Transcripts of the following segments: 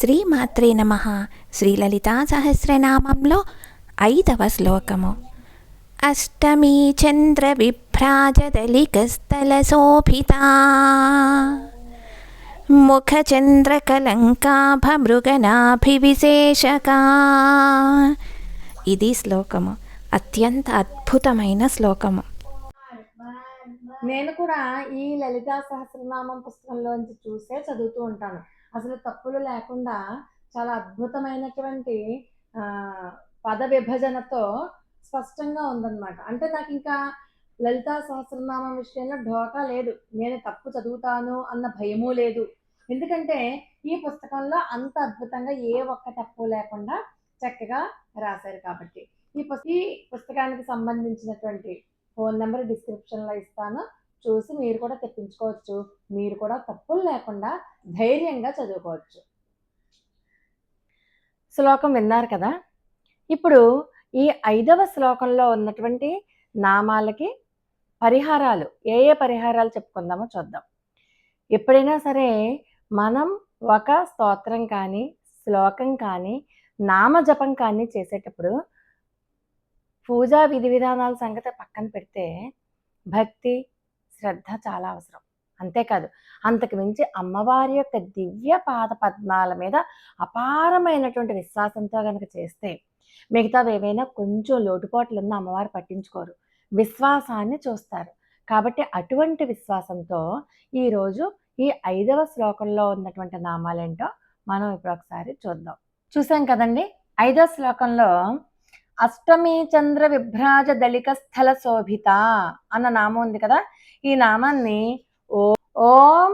శ్రీమాత్రే నమ. శ్రీలలితా సహస్రనామంలో ఐదవ శ్లోకము. అష్టమీ చంద్ర విభ్రాజదలికస్థల శోభితా. ముఖచంద్రకలంకాభమృగనాభివిశేషకా ఇది శ్లోకము. అత్యంత అద్భుతమైన శ్లోకము. నేను కూడా ఈ లలితా సహస్రనామం పుస్తకంలోంచి చూసే చదువుతూ ఉంటాను. అసలు తప్పులు లేకుండా చాలా అద్భుతమైనటువంటి పద విభజనతో స్పష్టంగా ఉందన్నమాట. అంటే నాకు ఇంకా లలితా సహస్రనామం విషయంలో ఢోకా లేదు. నేను తప్పు చదువుతాను అన్న భయము లేదు. ఎందుకంటే ఈ పుస్తకంలో అంత అద్భుతంగా ఏ ఒక్క తప్పు లేకుండా చక్కగా రాశారు కాబట్టి. ఈ పుస్త ఈ పుస్తకానికి సంబంధించినటువంటి ఫోన్ నెంబర్ డిస్క్రిప్షన్లో ఇస్తాను. చూసి మీరు కూడా తెప్పించుకోవచ్చు. మీరు కూడా తప్పులు లేకుండా ధైర్యంగా చదువుకోవచ్చు. శ్లోకం విన్నారు కదా? ఇప్పుడు ఈ ఐదవ శ్లోకంలో ఉన్నటువంటి నామాలకి పరిహారాలు ఏ ఏ పరిహారాలు చెప్పుకుందామో చూద్దాం. ఎప్పుడైనా సరే మనం ఒక స్తోత్రం కానీ శ్లోకం కానీ నామజపం కానీ చేసేటప్పుడు పూజా విధి విధానాల సంగతి పక్కన పెడితే భక్తి శ్రద్ధ చాలా అవసరం. అంతేకాదు అంతకు మించి అమ్మవారి యొక్క దివ్య పాద పద్మాల మీద అపారమైనటువంటి విశ్వాసంతో కనుక చేస్తే మిగతావి ఏవైనా కొంచెం లోటుపాట్లు ఉన్న అమ్మవారు పట్టించుకోరు. విశ్వాసాన్ని చూస్తారు. కాబట్టి అటువంటి విశ్వాసంతో ఈరోజు ఈ ఐదవ శ్లోకంలో ఉన్నటువంటి నామాలేంటో మనం ఇప్పుడు ఒకసారి చూద్దాం. చూసాం కదండి? ఐదవ శ్లోకంలో అష్టమి చంద్ర విభ్రాజ దళిక స్థల శోభిత అన్న నామం ఉంది కదా? ఈ నామాన్ని ఓ ఓం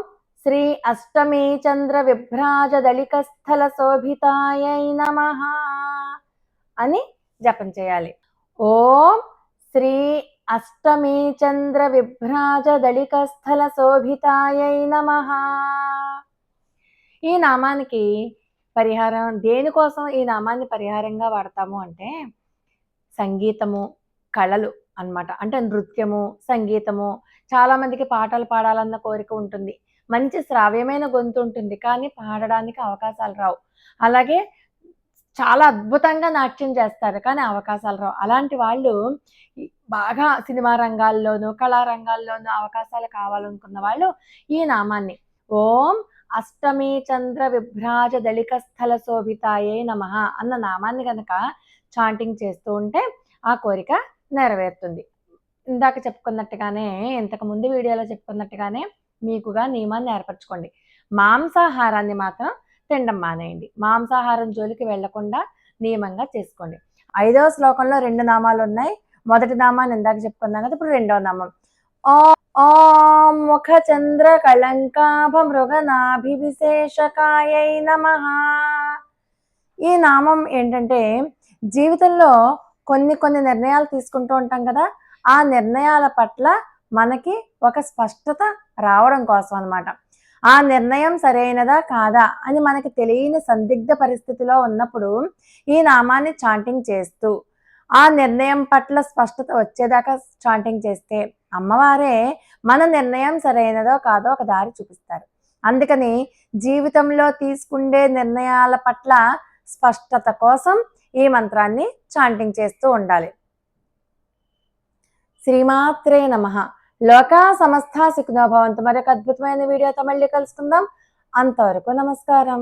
శ్రీ అష్టమి చంద్ర విభ్రాజ దళిక స్థల శోభితాయ నమ అని జపం చేయాలి. ఓం శ్రీ అష్టమి చంద్ర విభ్రాజ దళిక స్థల శోభితాయ నమ. ఈ నామానికి పరిహారం దేనికోసం ఈ నామాన్ని పరిహారంగా వాడతాము అంటే సంగీతము కళలు అన్నమాట. అంటే నృత్యము సంగీతము చాలామందికి పాటలు పాడాలన్న కోరిక ఉంటుంది. మంచి శ్రావ్యమైన గొంతు ఉంటుంది. కానీ పాడడానికి అవకాశాలు రావు. అలాగే చాలా అద్భుతంగా నాట్యం చేస్తారు. కానీ అవకాశాలు రావు. అలాంటి వాళ్ళు బాగా సినిమా రంగాల్లోనూ కళా రంగాల్లోనూ అవకాశాలు కావాలనుకున్న వాళ్ళు ఈ నామాన్ని ఓం అష్టమి చంద్ర విభ్రాజ దళిక స్థల శోభితాయే నమ అన్న నామాన్ని కనుక చాంటింగ్ చేస్తూ ఉంటే ఆ కోరిక నెరవేరుతుంది. ఇందాక చెప్పుకున్నట్టుగానే ఇంతకు ముందు వీడియోలో చెప్పుకున్నట్టుగానే మీకుగా నియమాన్ని ఏర్పరచుకోండి. మాంసాహారాన్ని మాత్రం తినడం మానేయండి. మాంసాహారం జోలికి వెళ్ళకుండా నియమంగా చేసుకోండి. ఐదవ శ్లోకంలో రెండు నామాలు ఉన్నాయి. మొదటి నామాన్ని ఇందాక చెప్పుకున్నాం కదా ఇప్పుడు రెండవ నామం. ఓ ఓం ముఖ చంద్ర కళంకాభ మృగనాభివిశేషకాయై నమ ఈ నామం ఏంటంటే జీవితంలో కొన్ని కొన్ని నిర్ణయాలు తీసుకుంటూ ఉంటాం కదా ఆ నిర్ణయాల పట్ల మనకి ఒక స్పష్టత రావడం కోసం అన్నమాట. ఆ నిర్ణయం సరైనదా కాదా అని మనకి తెలియని సందిగ్ధ పరిస్థితిలో ఉన్నప్పుడు ఈ నామాన్ని చాంటింగ్ చేస్తూ ఆ నిర్ణయం పట్ల స్పష్టత వచ్చేదాకా చాంటింగ్ చేస్తే అమ్మవారే మన నిర్ణయం సరైనదో కాదో ఒక దారి చూపిస్తారు. అందుకని జీవితంలో తీసుకుండే నిర్ణయాల పట్ల స్పష్టత కోసం ఈ మంత్రాన్ని చాంటింగ్ చేస్తూ ఉండాలి. శ్రీమాత్రే నమ. లోకా సమస్త సుఖనోభవంతు మరొక అద్భుతమైన వీడియోతో మళ్ళీ కలుసుకుందాం. అంతవరకు నమస్కారం.